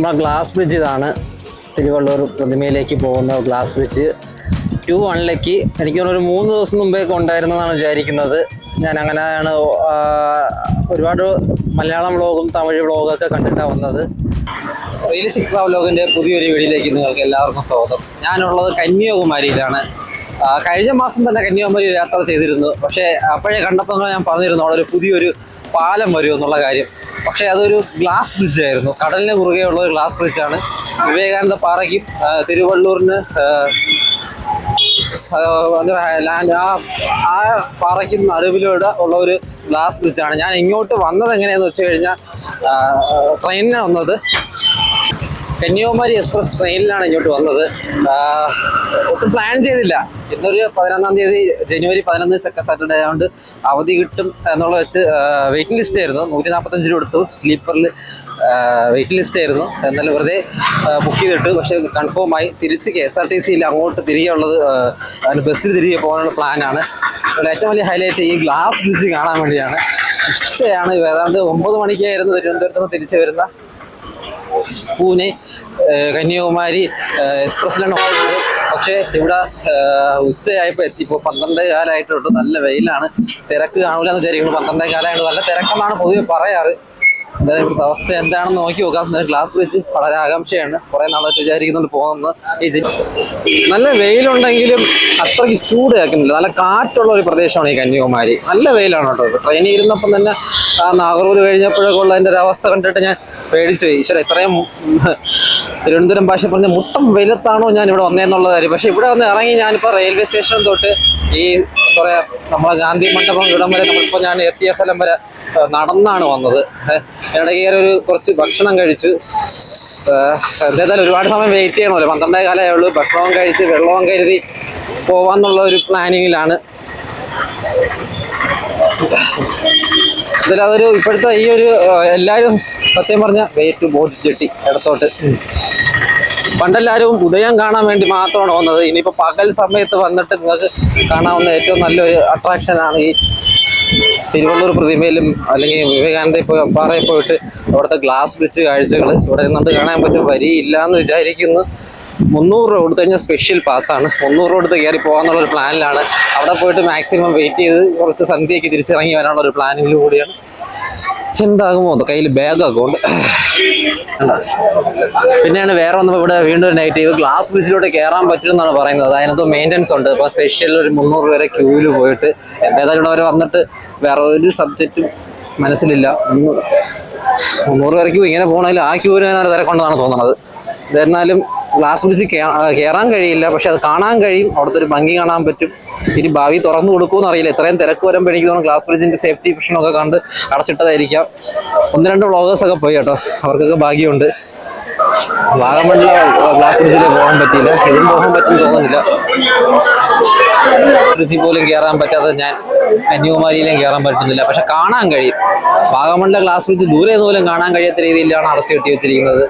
നമ്മുടെ glass bridge ഇതാണ്. തിരുവള്ളൂർ പ്രതിമയിലേക്ക് പോകുന്ന ഗ്ലാസ് ബ്രിഡ്ജ് ടു വണ്ണിലേക്ക് എനിക്ക് ഒരു മൂന്ന് ദിവസം മുമ്പേ കൊണ്ടായിരുന്നതാണ് വിചാരിക്കുന്നത്. ഞാൻ അങ്ങനെയാണ് ഒരുപാട് മലയാളം വ്ളോഗും തമിഴ് വ്ളോഗും ഒക്കെ കണ്ടിട്ടാണ് വന്നത്. റിയലിസ്റ്റിക് വ്ളോഗിന്റെ പുതിയൊരു വീഡിയോയിലേക്ക് നിങ്ങൾക്ക് എല്ലാവർക്കും സ്വാഗതം. ഞാനുള്ളത് കന്യാകുമാരിയിലാണ്. കഴിഞ്ഞ മാസം തന്നെ കന്യാകുമാരി യാത്ര ചെയ്തിരുന്നു. പക്ഷേ അപ്പോഴേ കണ്ടപ്പോൾ ഞാൻ പറഞ്ഞിരുന്നു അവിടെ ഒരു പുതിയൊരു പാലം വരും എന്നുള്ള കാര്യം. പക്ഷെ അതൊരു ഗ്ലാസ് ബ്രിഡ്ജ് ആയിരുന്നു. കടലിന് കുറുകെ ഉള്ള ഒരു ഗ്ലാസ് ബ്രിഡ്ജാണ് വിവേകാനന്ദ പാറയ്ക്കും തിരുവള്ളൂരിന് ലാൻഡ് ആ ആ പാറയ്ക്ക് നടുവിലൂടെ ഉള്ള ഒരു ഗ്ലാസ് ബ്രിഡ്ജാണ് ഞാൻ ഇങ്ങോട്ട് വന്നത് എങ്ങനെയാന്ന് വെച്ച് കഴിഞ്ഞാൽ ട്രെയിനിനാണ് വന്നത് കന്യാകുമാരി എക്സ്പ്രസ് ട്രെയിനിലാണ് ഇങ്ങോട്ട് വന്നത്. ഒട്ടും പ്ലാൻ ചെയ്തില്ല. ഇന്നൊരു പതിനൊന്നാം തീയതി ജനുവരി പതിനൊന്ന് സെക്കൻഡ് സാറ്റർഡേ ആയതുകൊണ്ട് അവധി കിട്ടും എന്നുള്ള വെച്ച് വെയിറ്റിംഗ് ലിസ്റ്റ് ആയിരുന്നു. നൂറ്റി നാൽപ്പത്തഞ്ച് രൂപ എടുത്തു. സ്ലീപ്പറിൽ വെയിറ്റിംഗ് ലിസ്റ്റ് ആയിരുന്നു. എന്നാലും വെറുതെ ബുക്ക് ചെയ്തിട്ട്. പക്ഷെ കൺഫേം ആയി. തിരിച്ച് കെ എസ് ആർ ടി സിയിൽ അങ്ങോട്ട് തിരികെ ഉള്ളത് അതിന് ബസ്സിൽ തിരികെ പോകാനുള്ള പ്ലാനാണ് ഇവിടെ ഏറ്റവും വലിയ ഹൈലൈറ്റ് ഈ ഗ്ലാസ് ബ്രിഡ്ജ് കാണാൻ വേണ്ടിയാണ്. ഉച്ചയാണ്. ഏതാണ്ട് ഒമ്പത് മണിക്കായിരുന്നു തിരുവനന്തപുരത്ത് നിന്ന് തിരിച്ചു വരുന്ന പൂനെ കന്യാകുമാരി എക്സ്പ്രസ്സിലാണ് ഓടുന്നത് പക്ഷേ ഇവിടെ ഉച്ചയായപ്പോൾ എത്തി ഇപ്പോൾ പന്ത്രണ്ട് കാലമായിട്ടുണ്ട് നല്ല വെയിലാണ്. തിരക്ക് കാണൂലെന്ന് വിചാരിക്കുന്നു. പന്ത്രണ്ടേ കാലമായിട്ട് നല്ല തിരക്കെന്നാണ് പൊതുവെ പറയാറ്. എന്തായാലും അവസ്ഥ എന്താണെന്ന് നോക്കി നോക്കാം. ക്ലാസ് വെച്ച് വളരെ ആകാംക്ഷയാണ്. കുറേ നാളായിട്ട് വിചാരിക്കുന്നുണ്ട് പോകുന്നത്. ഈ നല്ല വെയിലുണ്ടെങ്കിലും അത്രയ്ക്ക് ചൂട് കേൾക്കുന്നില്ല. നല്ല കാറ്റുള്ള ഒരു പ്രദേശമാണ് ഈ കന്യാകുമാരി. നല്ല വെയിലാണ് കേട്ടോ ട്രെയിനിൽ ഇരുന്നപ്പം തന്നെ ആ നാഗറൂർ കഴിഞ്ഞപ്പോഴൊക്കെ ഉള്ള അതിന്റെ ഒരു അവസ്ഥ കണ്ടിട്ട് ഞാൻ പേടിച്ചു ഈശ്വര ഇത്രയും തിരുവനന്തപുരം ഭാഷ പറഞ്ഞ മുട്ടം വെയിലത്താണോ ഞാൻ ഇവിടെ വന്നതെന്നുള്ള കാര്യം പക്ഷെ ഇവിടെ വന്ന് ഇറങ്ങി ഞാനിപ്പോൾ റെയിൽവേ സ്റ്റേഷൻ തൊട്ട് ഈ പറയുക നമ്മളെ ഗാന്ധി മണ്ഡപം ഇവിടം വരെ നമ്മളിപ്പോൾ ഞാൻ എത്തിയ സ്ഥലം വരെ നടന്നാണ് വന്നത്. ഇടയ്ക്ക് ഒരു കുറച്ച് ഭക്ഷണം കഴിച്ചു. എന്തായാലും ഒരുപാട് സമയം വെയിറ്റ് ചെയ്യണമല്ലോ. പന്ത്രണ്ടേ കാലമേ ഉള്ളൂ. ഭക്ഷണവും കഴിച്ച് വെള്ളവും കരുതി പോവാന്നുള്ള ഒരു പ്ലാനിങ്ങിലാണ് അതൊരു ഇപ്പോഴത്തെ ഈ ഒരു എല്ലാവരും സത്യം പറഞ്ഞ വെയിറ്റ് ബോട്ട് ചെട്ടി ഇടത്തോട്ട്. പണ്ടെല്ലാവരും ഉദയം കാണാൻ വേണ്ടി മാത്രമാണ് വന്നത്. ഇനിയിപ്പോൾ പകൽ സമയത്ത് വന്നിട്ട് നിങ്ങൾക്ക് കാണാവുന്ന ഏറ്റവും നല്ലൊരു അട്രാക്ഷനാണ് ഈ തിരുവള്ളൂർ പ്രതിമയിലും അല്ലെങ്കിൽ വിവേകാനന്ദ പാറയിൽ പോയിട്ട് അവിടുത്തെ ഗ്ലാസ് ബ്രിഡ്ജ് കാഴ്ചകൾ ഇവിടെ നിന്നുകൊണ്ട് കാണാൻ പറ്റും. വരിയില്ല എന്ന് വിചാരിക്കുന്നു. മുന്നൂറ് രൂപ കൊടുത്തു കഴിഞ്ഞാൽ സ്പെഷ്യൽ പാസ്സാണ് മുന്നൂറ് രൂപ കൊടുത്ത് കയറി പോകാനുള്ള ഒരു പ്ലാനിലാണ് അവിടെ പോയിട്ട് മാക്സിമം വെയിറ്റ് ചെയ്ത് കുറച്ച് സന്ധ്യയ്ക്ക് തിരിച്ചിറങ്ങി വരാനുള്ള ഒരു പ്ലാനിങ്ങിൽ കൂടിയാണ് എന്താകുമോ കയ്യിൽ ബാഗൊക്കെ ഉണ്ട്. പിന്നെയാണ് വേറെ ഒന്നും ഇവിടെ വീണ്ടും നെഗറ്റീവ് ഗ്ലാസ് ബ്രിഡ്ജിലൂടെ കയറാൻ പറ്റും എന്നാണ് പറയുന്നത്. അതിനകത്ത് മെയിന്റെനൻസ് ഉണ്ട്. അപ്പോൾ സ്പെഷ്യൽ ഒരു മുന്നൂറ് പേരെ ക്യൂവിൽ പോയിട്ട് ഇവിടെ വരെ വന്നിട്ട് വേറെ ഒരു സബ്ജക്റ്റും മനസ്സിലില്ല. മുന്നൂറ് മുന്നൂറ് പേരെ ക്യൂ ഇങ്ങനെ പോകണമെങ്കിൽ ആ ക്യൂവിന് ഞാൻ തിരക്കൊണ്ടെന്നാണ് തോന്നുന്നത് എന്നാലും ഗ്ലാസ് ബ്രിഡ്ജ് കയറാൻ കഴിയില്ല പക്ഷെ അത് കാണാൻ കഴിയും. അവിടുത്തെ ഒരു ഭംഗി കാണാൻ പറ്റും. ഇനി ഭാവി തുറന്നു കൊടുക്കുമെന്ന് അറിയില്ല ഇത്രയും തിരക്ക് വരുമ്പോൾ എനിക്ക് തോന്നുന്നു ഗ്ലാസ് ബ്രിഡ്ജിന്റെ സേഫ്റ്റി പ്രശ്നമൊക്കെ കണ്ട് അടച്ചിട്ടതായിരിക്കാം. ഒന്ന് രണ്ട് വ്ളോഗേഴ്സ് ഒക്കെ പോയി കേട്ടോ. അവർക്കൊക്കെ ഭാഗ്യമുണ്ട്. വാഗമണിലെ ഗ്ലാസ് ബ്രിഡ്ജിൽ പോകാൻ പറ്റിയില്ല. ഇതിലും പോകാൻ പറ്റും തോന്നുന്നില്ല. ബ്രിഡ്ജിൽ പോലും കയറാൻ പറ്റാതെ ഞാൻ കന്യാകുമാരിയിലും കയറാൻ പറ്റുന്നില്ല. പക്ഷെ കാണാൻ കഴിയും. വാഗമണ്ണിലെ ഗ്ലാസ് ബ്രിഡ്ജ് ദൂരെ പോലും കാണാൻ കഴിയാത്ത രീതിയിലാണ് അടച്ചു കെട്ടി വെച്ചിരിക്കുന്നത്.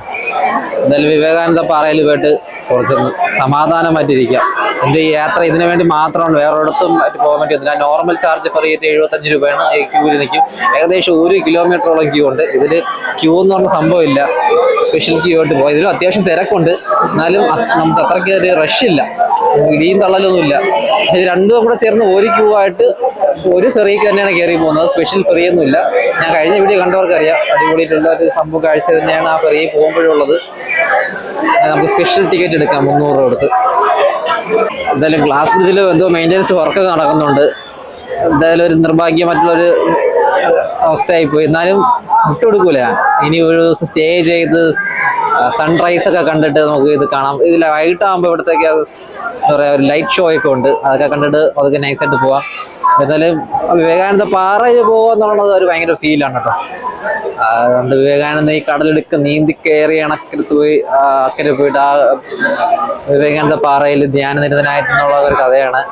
എന്തായാലും വിവേകാനന്ദ പാറയിൽ പോയിട്ട് കുറച്ചൊന്ന് സമാധാനമായിട്ടിരിക്കാം. എന്റെ ഈ യാത്ര ഇതിനു വേണ്ടി മാത്രമാണ്. വേറെ ഒരിടത്തും മറ്റു പോകാൻ പറ്റുന്നില്ല. നോർമൽ ചാർജ് പെർ റേറ്റ് എഴുപത്തഞ്ച് രൂപയാണ്. ഈ ക്യൂവിൽ നിൽക്കും. ഏകദേശം ഒരു കിലോമീറ്ററോളം ക്യൂ ഉണ്ട്. ഇതിൽ ക്യൂ എന്ന് പറഞ്ഞ സംഭവമില്ല സ്പെഷ്യൽ ക്യൂ ആയിട്ട് പോകാം ഇതിലും അത്യാവശ്യം തിരക്കുണ്ട്. എന്നാലും നമുക്ക് അത്രയ്ക്ക് ഒരു റഷ് ഇല്ല. ഇടിയും തള്ളലൊന്നുമില്ല. ഇത് രണ്ടും കൂടെ ചേർന്ന് ഒരു ക്യൂ ആയിട്ട് ഒരു ഫെറിക്ക് തന്നെയാണ് കയറി പോകുന്നത്. സ്പെഷ്യൽ ഫെറി ഒന്നുമില്ല. ഞാൻ കഴിഞ്ഞ വീഡിയോ കണ്ടവർക്ക് അറിയാം അടിപൊളിയിട്ടുള്ള ഒരു സംഭവം കാഴ്ച തന്നെയാണ് ആ ഫെറിയിൽ പോകുമ്പോഴുള്ളത്. നമുക്ക് സ്പെഷ്യൽ ടിക്കറ്റ് എടുക്കാം. മുന്നൂറ് രൂപ കൊടുത്ത്. എന്തായാലും ഗ്ലാസ് ബ്രിഡ്ജിൽ എന്തോ മെയിന്റെനൻസ് വർക്കൊക്കെ നടക്കുന്നുണ്ട്. എന്തായാലും ഒരു നിർഭാഗ്യമായിട്ടുള്ളൊരു അവസ്ഥയായി പോയി എന്നാലും വിട്ടുകൊടുക്കൂല. ഇനി ഒരു ദിവസം സ്റ്റേ ചെയ്ത് സൺറൈസ് ഒക്കെ കണ്ടിട്ട് നമുക്ക് ഇത് കാണാം. ഇതിൽ വൈകിട്ടാകുമ്പോൾ ഇവിടത്തേക്ക് എന്താ പറയുക ഒരു ലൈറ്റ് ഷോ ഒക്കെ ഉണ്ട്. അതൊക്കെ കണ്ടിട്ട് അതൊക്കെ നൈസായിട്ട് പോവാം. എന്നാലും വിവേകാനന്ദ പാറയിൽ പോകുക എന്നുള്ളത് ഒരു ഭയങ്കര ഫീലാണ് കേട്ടോ. അതുകൊണ്ട് വിവേകാനന്ദ ഈ കടലെടുക്ക് നീന്തി കയറി അണക്കരത്ത് പോയി അക്കരെ പോയിട്ട് ആ വിവേകാനന്ദ പാറയിൽ ധ്യാനനിരതനായിട്ടുള്ള ഒരു കഥയാണ്.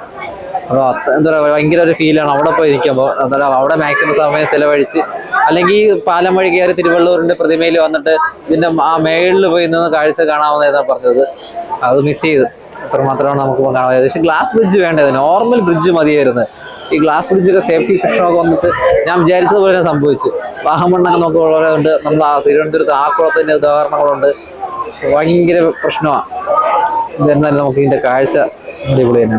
അപ്പോൾ എന്താ പറയുക ഭയങ്കര ഒരു ഫീലാണ് അവിടെ പോയി നിൽക്കുമ്പോൾ എന്താ പറയുക അവിടെ മാക്സിമം സമയം ചിലവഴിച്ച് അല്ലെങ്കിൽ പാലം വഴി കയറി തിരുവള്ളൂരിന്റെ പ്രതിമയിൽ വന്നിട്ട് പിന്നെ ആ മേളിൽ പോയി നിന്ന് കാഴ്ച കാണാമെന്ന് ഏതാ പറഞ്ഞത്. അത് മിസ് ചെയ്ത്. അത്രമാത്രമാണ് നമുക്ക് കാണാൻ പക്ഷേ ഗ്ലാസ് ബ്രിഡ്ജ് വേണ്ടത് നോർമൽ ബ്രിഡ്ജ് മതിയായിരുന്നു. ഈ ഗ്ലാസ് ബ്രിഡ്ജൊക്കെ സേഫ്റ്റി പ്രശ്നമൊക്കെ വന്നിട്ട് ഞാൻ വിചാരിച്ചതുപോലെ സംഭവിച്ചു. വാഹമണ്ണൊക്കെ നമുക്ക് വളരെ ഉണ്ട്. നമ്മൾ ആ തിരുവനന്തപുരത്ത് ആക്കുളത്തിന്റെ ഉദാഹരണങ്ങളുണ്ട്. ഭയങ്കര പ്രശ്നമാണ് ഇതെന്നാലും നമുക്ക് ഇതിന്റെ കാഴ്ച അടിപൊളി തന്നെ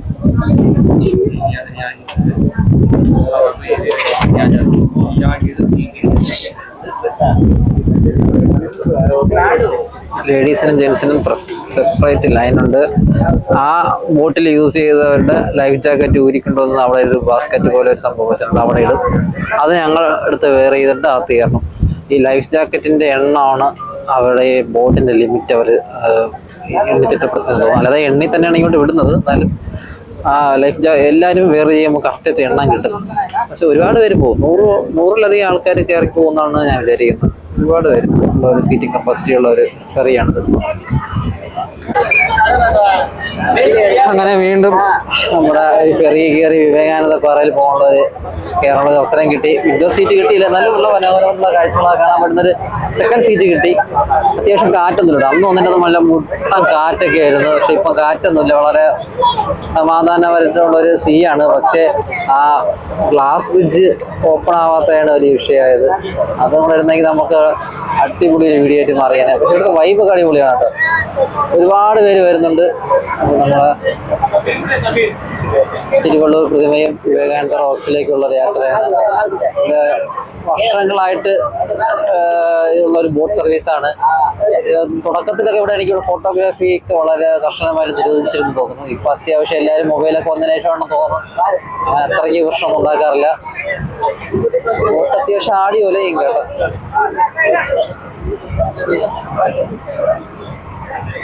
ലേഡീസിനും ജെൻസിനും സെപ്പറേറ്റ് ലൈനുണ്ട് ആ ബോട്ടിൽ യൂസ് ചെയ്തവരുടെ ലൈഫ് ജാക്കറ്റ് ഊരിക്കൊണ്ടുവന്ന് അവിടെ ഒരു ബാസ്ക്കറ്റ് പോലെ ഒരു സംഭവം വെച്ചിട്ടുണ്ട്. അവിടെ ഇടും. അത് ഞങ്ങൾ എടുത്ത് വേറെ ചെയ്തിട്ട് അത് തീർന്നു ഈ ലൈഫ് ജാക്കറ്റിന്റെ എണ്ണമാണ് അവിടെ ബോട്ടിന്റെ ലിമിറ്റ് അവർ എണ്ണി തിട്ടപ്പെടുത്തുന്നത് അല്ലാതെ എണ്ണി തന്നെയാണ് ഇങ്ങോട്ട് വിടുന്നത്. എന്നാലും ആ ലൈഫ് എല്ലാവരും വേറെ ചെയ്യുമ്പോൾ കറക്റ്റായിട്ട് എണ്ണം കിട്ടും. പക്ഷെ ഒരുപാട് പേര് പോകും. നൂറ് നൂറിലധികം ആൾക്കാർ കയറി പോകുന്നതാണ് ഞാൻ വിചാരിക്കുന്നത്. ഒരുപാട് പേര്. ഒരു സീറ്റിംഗ് കപ്പാസിറ്റി ഉള്ള ഒരു ഫെറിയാണിത് അങ്ങനെ വീണ്ടും നമ്മുടെ ഫെറി കയറി വിവേകാനന്ദ പാറയിൽ പോകാനുള്ള ഒരു കയറാനുള്ള അവസരം കിട്ടി. വിൻഡോ സീറ്റ് കിട്ടിയില്ല. നല്ല മനോഹരമുള്ള കാഴ്ചകളൊക്കെ കാണാൻ പറ്റുന്ന ഒരു സെക്കൻഡ് സീറ്റ് കിട്ടി. അത്യാവശ്യം കാറ്റൊന്നുമില്ല അന്ന് വന്നിട്ട് നല്ല മുട്ടം കാറ്റൊക്കെ ആയിരുന്നു. പക്ഷെ ഇപ്പം കാറ്റൊന്നുമില്ല. വളരെ സമാധാനപരമായിട്ടുള്ള ഒരു സീ ആണ്. പക്ഷേ ആ ഗ്ലാസ് ബ്രിഡ്ജ് ഓപ്പൺ ആവാത്തതാണ് ഒരു വിഷയമായത്. അതും കൂടെ ഇരുന്നെങ്കിൽ നമുക്ക് അടിപൊളി ഒരു വീഡിയോ ആയിട്ട് മാറിയാനെ. ഇവിടുത്തെ വൈബ് അടിപൊളിയാണ് ഒരുപാട് പേര് വരുന്നുണ്ട് നമ്മളെ തിരുവള്ളൂർ പ്രതിമയും വിവേകാനന്ദ റോക്സിലേക്കുള്ള യാത്രയാണ്. വർഷങ്ങളായിട്ട് ഉള്ള ഒരു ബോട്ട് സർവീസാണ്. തുടക്കത്തിലൊക്കെ ഇവിടെ എനിക്ക് ഫോട്ടോഗ്രാഫി ഒക്കെ വളരെ കർശനമായിട്ട് നിരോധിച്ചിരുന്നു തോന്നുന്നു. ഇപ്പൊ അത്യാവശ്യം എല്ലാവരും മൊബൈലൊക്കെ വന്നതിന് ശേഷമാണെന്ന് തോന്നുന്നു. അത്രയ്ക്ക് പ്രശ്നം ഉണ്ടാക്കാറില്ല. ബോട്ട് അത്യാവശ്യം ആടി ഒലയും കേട്ടോ?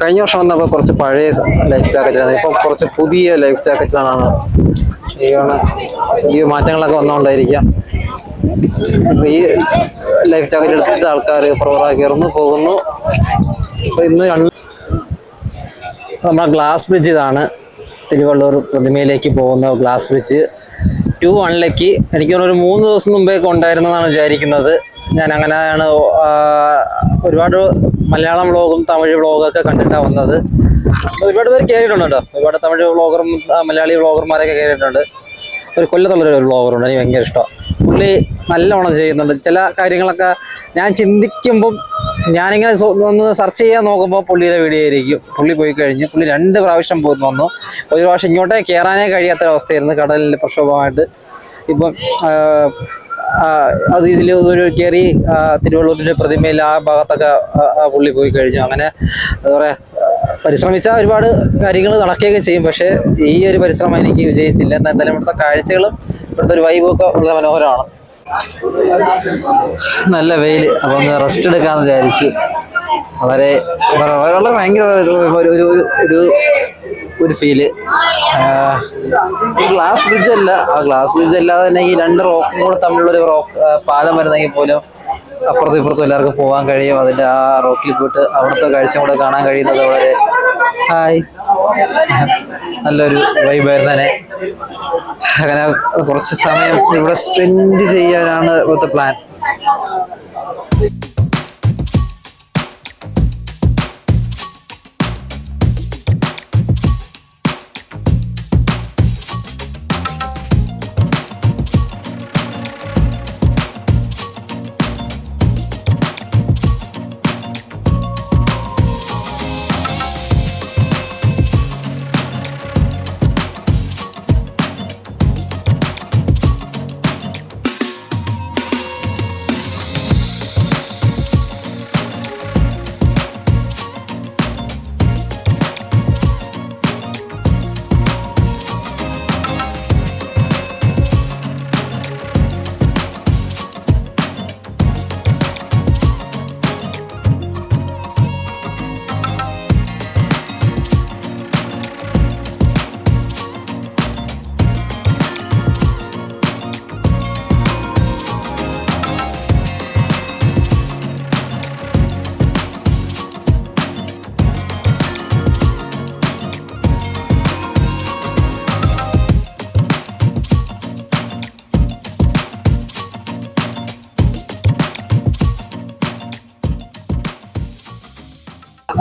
കഴിഞ്ഞ വർഷം വന്നപ്പോൾ കുറച്ച് പഴയ ലൈഫ് ജാക്കറ്റാണ് ഇപ്പോൾ കുറച്ച് പുതിയ ലൈഫ് ജാക്കറ്റുകളാണ് ഈയാണ് പുതിയ മാറ്റങ്ങളൊക്കെ വന്നുകൊണ്ടായിരിക്കാം. ഈ ലൈഫ് ജാക്കറ്റ് എടുത്തിട്ട് ആൾക്കാർ പ്രവറാ കയറുന്നു പോകുന്നു. ഇപ്പോൾ ഇന്ന് നമ്മൾ ഗ്ലാസ് ബ്രിഡ്ജ് ഇതാണ്. തിരുവള്ളൂർ പ്രതിമയിലേക്ക് പോകുന്ന ഗ്ലാസ് ബ്രിഡ്ജ് ടു വണ്ണിലേക്ക് എനിക്ക് ഒരു മൂന്ന് ദിവസം മുമ്പേക്ക് ഉണ്ടായിരുന്നതാണ് വിചാരിക്കുന്നത്. ഞാൻ അങ്ങനെയാണ് ഒരുപാട് മലയാളം വ്ളോഗും തമിഴ് വ്ളോഗും ഒക്കെ കണ്ടിട്ടാണ് വന്നത്. ഒരുപാട് പേര് കയറിയിട്ടുണ്ട് ഒരുപാട് തമിഴ് വ്ളോഗറും മലയാളി വ്ളോഗർമാരൊക്കെ കയറിയിട്ടുണ്ട് ഒരു കൊല്ലത്തുള്ളൊരു വ്ളോഗറുണ്ട് എനിക്ക് ഭയങ്കര ഇഷ്ടമാണ് പുള്ളി നല്ലോണം ചെയ്യുന്നുണ്ട്. ചില കാര്യങ്ങളൊക്കെ ഞാൻ ചിന്തിക്കുമ്പം ഞാനിങ്ങനെ ഒന്ന് സെർച്ച് ചെയ്യാൻ നോക്കുമ്പോൾ പുള്ളിയുടെ വീഡിയോ ആയിരിക്കും. പുള്ളി പോയി കഴിഞ്ഞ് പുള്ളി രണ്ട് പ്രാവശ്യം പോയി വന്നു. ഒരു പ്രാവശ്യം ഇങ്ങോട്ടേ കയറാനേ കഴിയാത്ത അവസ്ഥയായിരുന്നു കടലിൽ പ്രക്ഷോഭമായിട്ട്. ഇപ്പം അത് ഇതിൽ ഒരു കയറി തിരുവള്ളൂരിന്റെ പ്രതിമയിൽ ആ ഭാഗത്തൊക്കെ പുള്ളി പോയി കഴിഞ്ഞു. അങ്ങനെ എന്താ പറയുക പരിശ്രമിച്ചാൽ ഒരുപാട് കാര്യങ്ങൾ നടക്കുകയൊക്കെ ചെയ്യും. പക്ഷേ ഈ ഒരു പരിശ്രമം എനിക്ക് വിജയിച്ചില്ല. എന്നാൽ എന്തായാലും ഇവിടുത്തെ കാഴ്ചകളും ഇവിടുത്തെ ഒരു വൈബും ഒക്കെ വളരെ മനോഹരമാണ്. നല്ല വെയിൽ അപ്പൊ ഒന്ന് റെസ്റ്റ് എടുക്കാന്ന് വിചാരിച്ചു. വളരെ വളരെ ഭയങ്കര ഒരു ഒരു ഒരു ഫീൽ ഗ്ലാസ് ബ്രിഡ്ജ് അല്ല. ആ ഗ്ലാസ് ബ്രിഡ്ജ് അല്ലാതെ തന്നെ ഈ രണ്ട് റോക്കും കൂടെ തമ്മിലുള്ള ഒരു റോക്ക് പാലം വരുന്നെങ്കിൽ പോലും അപ്പുറത്തും ഇപ്പുറത്തും എല്ലാവർക്കും പോകാൻ കഴിയും. അതിന്റെ ആ റോക്കിൽ പോയിട്ട് അവിടുത്തെ കാഴ്ച കൂടെ കാണാൻ കഴിയുന്നത് വളരെ ഹായ്. നല്ലൊരു വൈബായിരുന്നു തന്നെ അങ്ങനെ കുറച്ച് സമയം ഇവിടെ സ്പെൻഡ് ചെയ്യാനാണ് ഇവിടുത്തെ പ്ലാൻ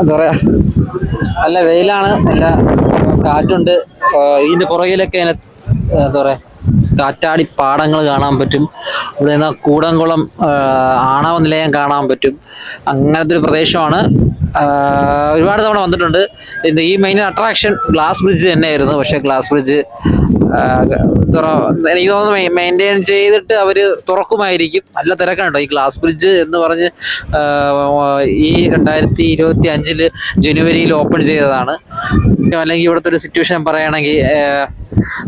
എന്താ പറയാ നല്ല വെയിലാണ് നല്ല കാറ്റുണ്ട്. ഇതിന്റെ പുറകിലൊക്കെ എന്താ പറയാ കാറ്റാടി പാടങ്ങൾ കാണാൻ പറ്റും. ഇവിടെ നിന്ന് കൂടംകുളം ആണവ നിലയം കാണാൻ പറ്റും. അങ്ങനത്തെ ഒരു പ്രദേശമാണ്. ഒരുപാട് തവണ വന്നിട്ടുണ്ട്. ഈ മെയിൻ അട്രാക്ഷൻ ഗ്ലാസ് ബ്രിഡ്ജ് തന്നെയായിരുന്നു. പക്ഷേ ഗ്ലാസ് ബ്രിഡ്ജ് എനിക്ക് തോന്നുന്നു മെയിന്റെയിൻ ചെയ്തിട്ട് അവർ തുറക്കുമായിരിക്കും. നല്ല തിരക്കാണ് ഈ ഗ്ലാസ് ബ്രിഡ്ജ് എന്ന് പറഞ്ഞ് ഈ രണ്ടായിരത്തി ഇരുപത്തി അഞ്ചിൽ ജനുവരിയിൽ ഓപ്പൺ ചെയ്തതാണ്. അല്ലെങ്കിൽ ഇവിടുത്തെ ഒരു സിറ്റുവേഷൻ പറയുകയാണെങ്കിൽ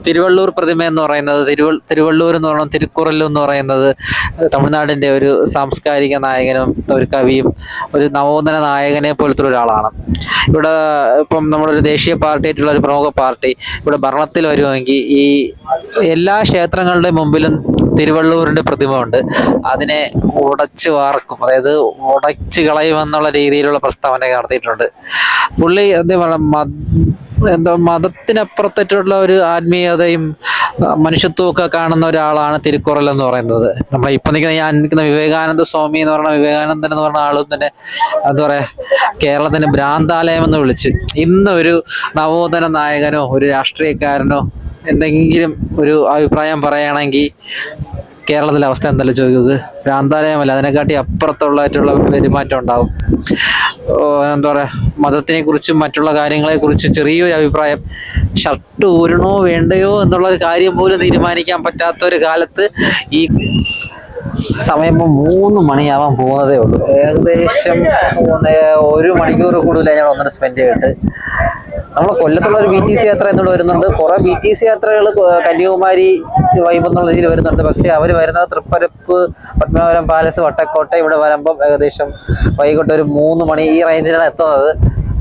തിരുവള്ളൂർ പ്രതിമ എന്ന് പറയുന്നത് തിരുവ തിരുവള്ളൂർ എന്ന് പറയുന്നത് തിരുക്കുറൽ എന്ന് പറയുന്നത് തമിഴ്നാടിന്റെ ഒരു സാംസ്കാരിക നായകനും ഒരു കവിയും ഒരു നവോത്ഥന നായകനെ പോലത്തെ ഒരാളാണ്. ഇവിടെ ഇപ്പം നമ്മളൊരു ദേശീയ പാർട്ടി ആയിട്ടുള്ള ഒരു പ്രമുഖ പാർട്ടി ഇവിടെ ഭരണത്തിൽ വരുമെങ്കിൽ ഈ എല്ലാ ക്ഷേത്രങ്ങളുടെ മുമ്പിലും തിരുവള്ളൂരിന്റെ പ്രതിമ ഉണ്ട് അതിനെ ഉടച്ച് വാർക്കും അതായത് ഉടച്ച് കളയുമെന്നുള്ള രീതിയിലുള്ള പ്രസ്താവന നടത്തിയിട്ടുണ്ട്. പുള്ളി എന്താ എന്താ മതത്തിനപ്പുറത്തേറ്റുള്ള ഒരു ആത്മീയതയും മനുഷ്യത്വം ഒക്കെ കാണുന്ന ഒരാളാണ് തിരുക്കുറൽ എന്ന് പറയുന്നത്. നമ്മൾ ഇപ്പൊ നിൽക്കുന്ന ഞാൻ നിൽക്കുന്ന വിവേകാനന്ദ സ്വാമി എന്ന് പറഞ്ഞ വിവേകാനന്ദൻ എന്ന് പറഞ്ഞ ആളും തന്നെ എന്താ പറയാ കേരളത്തിന് ഭ്രാന്താലയം എന്ന് വിളിച്ച് ഇന്ന് ഒരു നവോത്ഥന നായകനോ ഒരു രാഷ്ട്രീയക്കാരനോ എന്തെങ്കിലും ഒരു അഭിപ്രായം പറയുകയാണെങ്കിൽ കേരളത്തിലെ അവസ്ഥ എന്തല്ല ചോദിക്കുക ഭ്രാന്താലയമല്ല അതിനെക്കാട്ടി അപ്പുറത്തുള്ളതായിട്ടുള്ള പെരുമാറ്റം ഉണ്ടാവും. എന്താ പറയുക മതത്തിനെ കുറിച്ചും മറ്റുള്ള കാര്യങ്ങളെ കുറിച്ചും ചെറിയൊരു അഭിപ്രായം. ഷർട്ട് ഊരണോ വേണ്ടയോ എന്നുള്ള ഒരു കാര്യം പോലും തീരുമാനിക്കാൻ പറ്റാത്ത ഒരു കാലത്ത് ഈ സമയം ഇപ്പം മൂന്ന് മണിയാവാൻ പോകുന്നതേ ഉള്ളൂ. ഏകദേശം ഒരു മണിക്കൂർ കൂടുതലായി ഞങ്ങൾ ഒന്നിട്ട് സ്പെൻഡ് ചെയ്തിട്ട് നമ്മൾ കൊല്ലത്തുള്ള ഒരു ബി ടി സി യാത്ര എന്നോട് വരുന്നുണ്ട്. കുറെ ബി ടി സി യാത്രകൾ കന്യാകുമാരി വൈബ് എന്നുള്ള രീതിയിൽ വരുന്നുണ്ട്. പക്ഷേ അവർ വരുന്നത് തൃപ്പരപ്പ് പത്മനാഭപുരം പാലസ് വട്ടക്കോട്ട ഇവിടെ വരുമ്പം ഏകദേശം വൈകിട്ട് ഒരു മൂന്ന് മണി ഈ റേഞ്ചിലാണ് എത്തുന്നത്.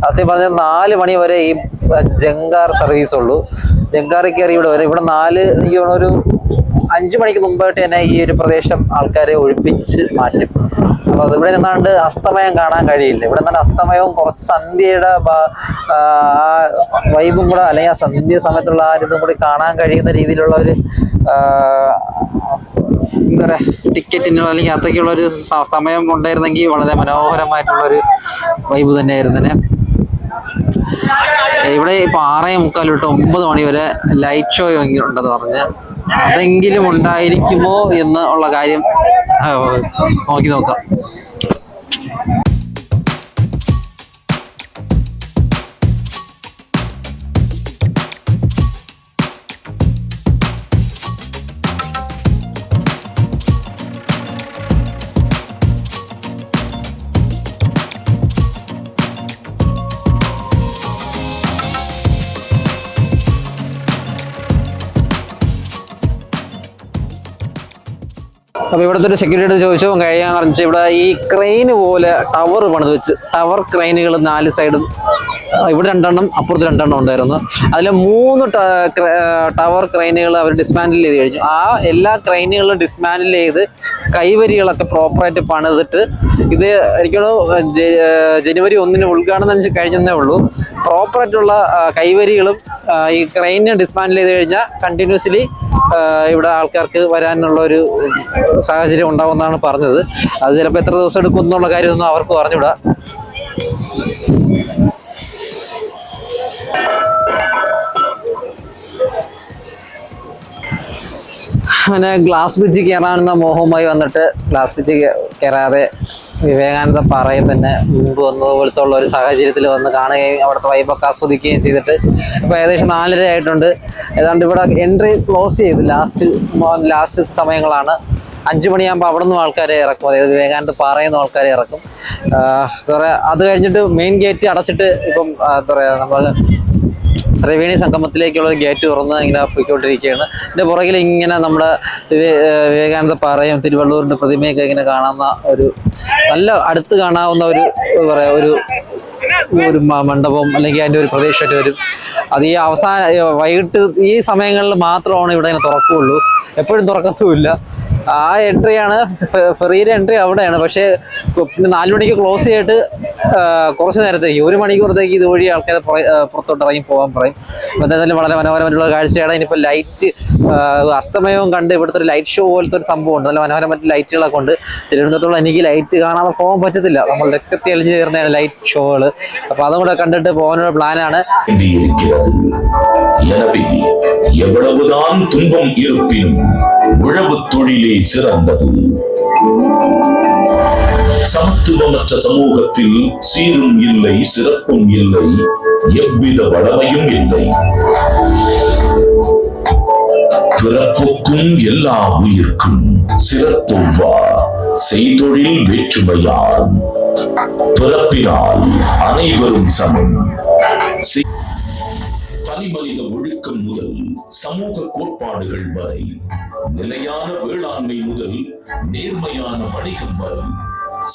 സത്യം പറഞ്ഞാൽ നാല് മണി വരെ ഈ ജങ്കാർ സർവീസ് ഉള്ളൂ. ജങ്കാറിൽ കയറി ഇവിടെ വരും. ഇവിടെ നാല് എനിക്ക് ഒരു അഞ്ചു മണിക്ക് മുമ്പായിട്ട് തന്നെ ഈ ഒരു പ്രദേശം ആൾക്കാരെ ഒഴിപ്പിച്ച് മാറ്റും. അപ്പൊ അത് ഇവിടെ നിന്നാണ്ട് അസ്തമയം കാണാൻ കഴിയില്ല. ഇവിടെ നിന്നാണ്ട് അസ്തമയവും കുറച്ച് സന്ധ്യയുടെ വൈബും കൂടെ അല്ലെങ്കിൽ ആ സന്ധ്യ സമയത്തുള്ള ആ ഇതും കൂടി കാണാൻ കഴിയുന്ന രീതിയിലുള്ള ഒരു എന്താ പറയാ ടിക്കറ്റിനുള്ള അല്ലെങ്കിൽ അത്രയ്ക്കുള്ള ഒരു സമയം ഉണ്ടായിരുന്നെങ്കിൽ വളരെ മനോഹരമായിട്ടുള്ള ഒരു വൈബ് തന്നെയായിരുന്നു തന്നെ ഇവിടെ ഇപ്പൊ ആറേ മുക്കാൽ തൊട്ട് ഒമ്പത് മണി വരെ ലൈറ്റ് ഷോ ഉണ്ടെന്ന് പറഞ്ഞ്. അതെങ്കിലും ഉണ്ടായിരിക്കുമോ എന്ന് ഉള്ള കാര്യം はい、おおおおおおおおおお അപ്പൊ ഇവിടുത്തെ ഒരു സെക്യൂരിറ്റി ചോദിച്ചു കഴിയാന്ന് ഇവിടെ ഈ ക്രെയിൻ പോലെ ടവർ പണിത് വെച്ച് ടവർ ക്രെയിനുകൾ നാല് സൈഡും ഇവിടെ രണ്ടെണ്ണം അപ്പുറത്ത് രണ്ടെണ്ണം ഉണ്ടായിരുന്നു. അതിൽ മൂന്ന് ടവർ ക്രെയിനുകൾ അവർ ഡിസ്മാൻഡിൽ ചെയ്ത് കഴിഞ്ഞു. ആ എല്ലാ ക്രെയിനുകളും ഡിസ്മാൻഡിൽ ചെയ്ത് കൈവരികളൊക്കെ പ്രോപ്പറായിട്ട് പണിതിട്ട് ഇത് എനിക്കൊരു ജനുവരി ഒന്നിന് ഉദ്ഘാടനം കഴിഞ്ഞതേ ഉള്ളൂ. പ്രോപ്പറായിട്ടുള്ള കൈവരികളും ഈ ക്രെയിന് ഡിസ്മാൻഡിൽ ചെയ്ത് കഴിഞ്ഞാൽ കണ്ടിന്യൂസ്ലി ഇവിടെ ആൾക്കാർക്ക് വരാനുള്ള ഒരു സാഹചര്യം ഉണ്ടാവുമെന്നാണ് പറഞ്ഞത്. അത് ചിലപ്പോൾ എത്ര ദിവസം എടുക്കും എന്നുള്ള കാര്യമൊന്നും അവർക്ക് പറഞ്ഞുവിടാ. അങ്ങനെ ഗ്ലാസ് ബ്രിഡ്ജ് കയറാനെന്ന മോഹവുമായി വന്നിട്ട് ഗ്ലാസ് ബ്രിഡ്ജ് കയറാതെ വിവേകാനന്ദ പാറയിൽ തന്നെ മുമ്പ് വന്നതുപോലത്തുള്ള ഒരു സാഹചര്യത്തിൽ വന്ന് കാണുകയും അവിടുത്തെ വൈബൊക്കെ ആസ്വദിക്കുകയും ചെയ്തിട്ട് ഇപ്പോൾ ഏകദേശം നാലര ആയിട്ടുണ്ട്. ഏതാണ്ട് ഇവിടെ എൻട്രി ക്ലോസ് ചെയ്ത് ലാസ്റ്റ് ലാസ്റ്റ് സമയങ്ങളാണ്. അഞ്ചു മണിയാകുമ്പോൾ അവിടെ നിന്നും ആൾക്കാരെ ഇറക്കും. അതായത് വിവേകാനന്ദ പാറയിൽ ആൾക്കാരെ ഇറക്കും. എന്താ പറയുക അത് കഴിഞ്ഞിട്ട് മെയിൻ ഗേറ്റ് അടച്ചിട്ട് ഇപ്പം എന്താ പറയുക നമ്മൾ ത്രിവേണി സംഗമത്തിലേക്കുള്ള ഗേറ്റ് തുറന്ന് ഇങ്ങനെ പോയിക്കൊണ്ടിരിക്കുകയാണ്. ഇതിന്റെ പുറകിൽ ഇങ്ങനെ നമ്മുടെ വിവേകാനന്ദ പാറയും തിരുവള്ളൂരിന്റെ പ്രതിമയൊക്കെ ഇങ്ങനെ കാണാവുന്ന ഒരു നല്ല അടുത്ത് കാണാവുന്ന ഒരു പറയാ ഒരു ഒരു മണ്ഡപം അല്ലെങ്കിൽ അതിന്റെ ഒരു പ്രദേശമായിട്ട് വരും. അത് ഈ അവസാന വൈകിട്ട് ഈ സമയങ്ങളിൽ മാത്രമാണ് ഇവിടെ ഇങ്ങനെ തുറക്കുകയുള്ളൂ. എപ്പോഴും തുറക്കത്തുമില്ല. ആ എൻട്രിയാണ് ഫെറിയുടെ എൻട്രി അവിടെയാണ് പക്ഷേ പിന്നെ നാല് മണിക്ക് ക്ലോസ് ചെയ്തിട്ട് ആ, കുറച്ച് നേരത്തേക്ക് ഒരു മണിക്കൂറത്തേക്ക് ഇതുവഴി ആൾക്കാർ പുറത്തോട്ട് ഇറങ്ങി പോകാൻ പറയും അപ്പോൾ എന്തായാലും വളരെ മനോഹരമായിട്ടുള്ള കാഴ്ചയാണ് ഇനിയിപ്പോൾ ലൈറ്റ് അസ്തമയവും കണ്ട് ഇവിടുത്തെ ഒരു ലൈറ്റ് ഷോ പോലത്തെ ഒരു സംഭവം ഉണ്ട് നല്ല മനോഹരമായിട്ട് ലൈറ്റുകളൊക്കെ ഉണ്ട് തിരുവനന്തപുരത്തോളം എനിക്ക് ലൈറ്റ് കാണാതെ പോകാൻ പറ്റത്തില്ല നമ്മൾ രക്തത്തിൽ അലിഞ്ഞു ചേർന്നതാണ് ലൈറ്റ് ഷോകൾ അപ്പോൾ അതും കൂടെ കണ്ടിട്ട് പോകാനുള്ള പ്ലാനാണ് வேண்டியிருக்கிறது எனவே எவ்வளவுதான் துன்பம் இருப்பினும் உழவு தொழிலே சிறந்தது. சமத்துவமற்ற சமூகத்தில் சீரும் இல்லை சிறப்பும் இல்லை எவ்வித வளமையும் இல்லை. பிறப்புக்கும் எல்லா உயிர்க்கும் சிறப்புவா செய்தொழில் வேற்றுமையால் பிறப்பினால் அனைவரும் சமம். தனிமனித ஒழுக்கம் முதல் சமூக கோட்பாடுகள் வரை. நிலையான வேளாண்மை முதல் நேர்மையான வணிகம் வரை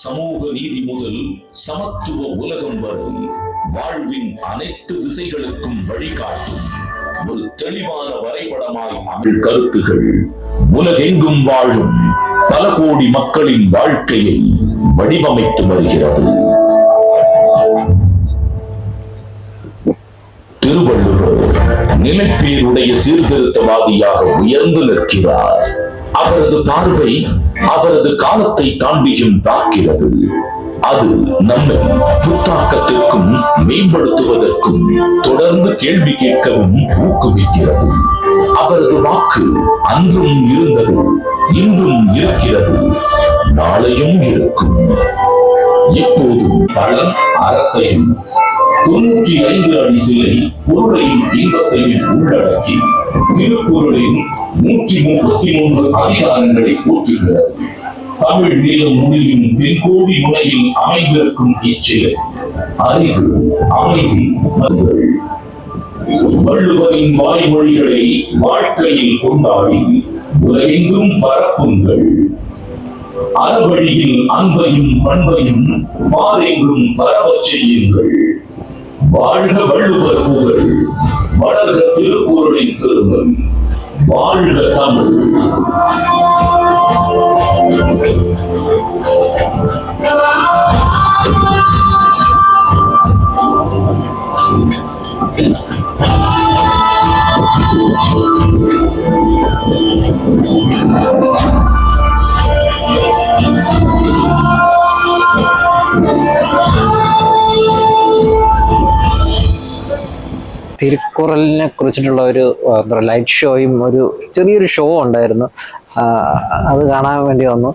சமூக நீதி முதல் சமத்துவ உலகம் வரை வாழ்வின் அனைத்து திசைகளுக்கும் வழிகாட்டும் ஒரு தெளிவான வரைபடமாய் அமிழ் கருத்துகள் உலகெங்கும் வாழும் பல கோடி மக்களின் வாழ்க்கையை வடிவமைத்து வருகிறது. திருவள்ளுவர் நிலைப்பேருடைய சீர்திருத்தவாதியாக உயர்ந்து நிற்கிறார். அவரது பார்வை அவரது காலத்தை தாண்டியும் தாக்கிறது. அது நம்மை புத்தாக்கத்திற்கும் மேம்படுத்துவதற்கும் தொடர்ந்து கேள்வி கேட்கவும் ஊக்குவிக்கிறது. அவரது வாக்கு அன்றும் இருந்தது இன்றும் இருக்கிறது நாளையும் இருக்கும். எப்போதும் பழம் அறத்தையும் தொன்னூற்றி ஐந்து அடி சிலை பொருளையும் இன்பத்தையும் உள்ளடக்கி திருக்குறளின் நூற்றி முப்பத்தி மூன்று அதிகாரங்களை போற்றுகிறது. தமிழ் நீளம் முடியும் தென்கோடி முனையில் அமைந்திருக்கும் இச்சிலை. அறிவு அமைதி மதுகள் வள்ளுவரின் வாய்மொழிகளை வாழ்க்கையில் கொண்டாடி உலகெங்கும் பரப்புங்கள். அறவழியில் அன்பையும் பண்பையும் மாறெங்கும் பரவச் செய்யுங்கள். வாழ்க வள்ளுவர் புகழ் வளர்க திருக்குறளின் பெருமை வாழ்க தமிழ் Thank you. തിരുക്കുറലിനെ കുറിച്ചിട്ടുള്ള ഒരു എന്താ ലൈറ്റ് ഷോയും ഒരു ചെറിയൊരു ഷോ ഉണ്ടായിരുന്നു. അത് കാണാൻ വേണ്ടി വന്നു.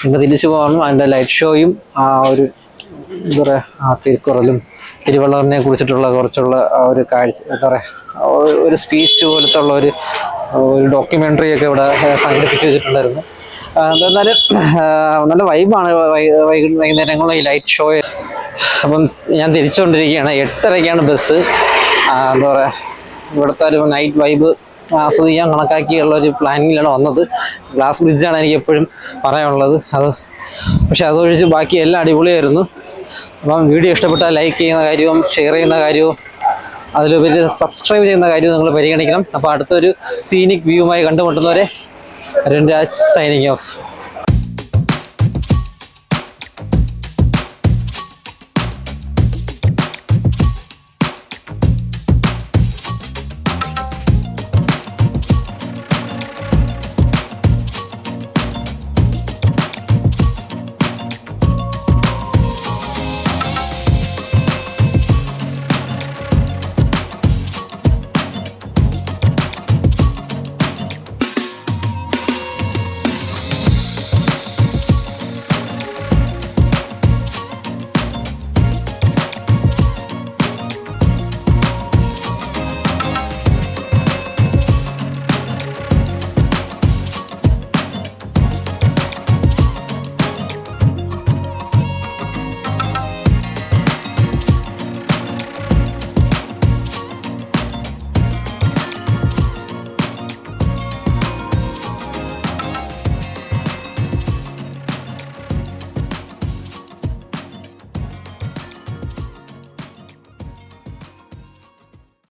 പിന്നെ തിരിച്ചു പോകണം അതിന്റെ ലൈറ്റ് ഷോയും ആ ഒരു എന്താ പറയുക തിരുക്കുറലും തിരുവള്ളറിനെ കുറിച്ചിട്ടുള്ള കുറച്ചുള്ള ആ ഒരു കാഴ്ച എന്താ പറയുക ഒരു സ്പീച്ച് പോലത്തെ ഉള്ള ഒരു ഒരു ഡോക്യുമെന്ററി ഒക്കെ ഇവിടെ സംഘടിപ്പിച്ച് വെച്ചിട്ടുണ്ടായിരുന്നു. എന്തായാലും നല്ല വൈബാണ് വൈകുന്നേരങ്ങളിൽ ഈ ലൈറ്റ് ഷോ അപ്പം ഞാൻ തിരിച്ചുകൊണ്ടിരിക്കുകയാണ്. എട്ടരയ്ക്കാണ് ബസ് എന്താ പറയുക ഇവിടുത്തെ ഒരു നൈറ്റ് വൈബ് ആസ്വദിക്കാൻ കണക്കാക്കിയുള്ള ഒരു പ്ലാനിങ്ങിലാണ് വന്നത്. ഗ്ലാസ് ബ്രിഡ്ജാണ് എനിക്ക് എപ്പോഴും പറയാനുള്ളത്. അത് പക്ഷെ അതൊഴിച്ച് ബാക്കി എല്ലാം അടിപൊളിയായിരുന്നു. അപ്പം വീഡിയോ ഇഷ്ടപ്പെട്ടാൽ ലൈക്ക് ചെയ്യുന്ന കാര്യവും ഷെയർ ചെയ്യുന്ന കാര്യവും അതിലുപരി സബ്സ്ക്രൈബ് ചെയ്യുന്ന കാര്യവും നിങ്ങൾ പരിഗണിക്കണം. അപ്പോൾ അടുത്തൊരു സീനിക് വ്യൂവുമായി കണ്ടുമുട്ടുന്നവരെ രണ്ട് രാജ് സൈനിങ് ഓഫ്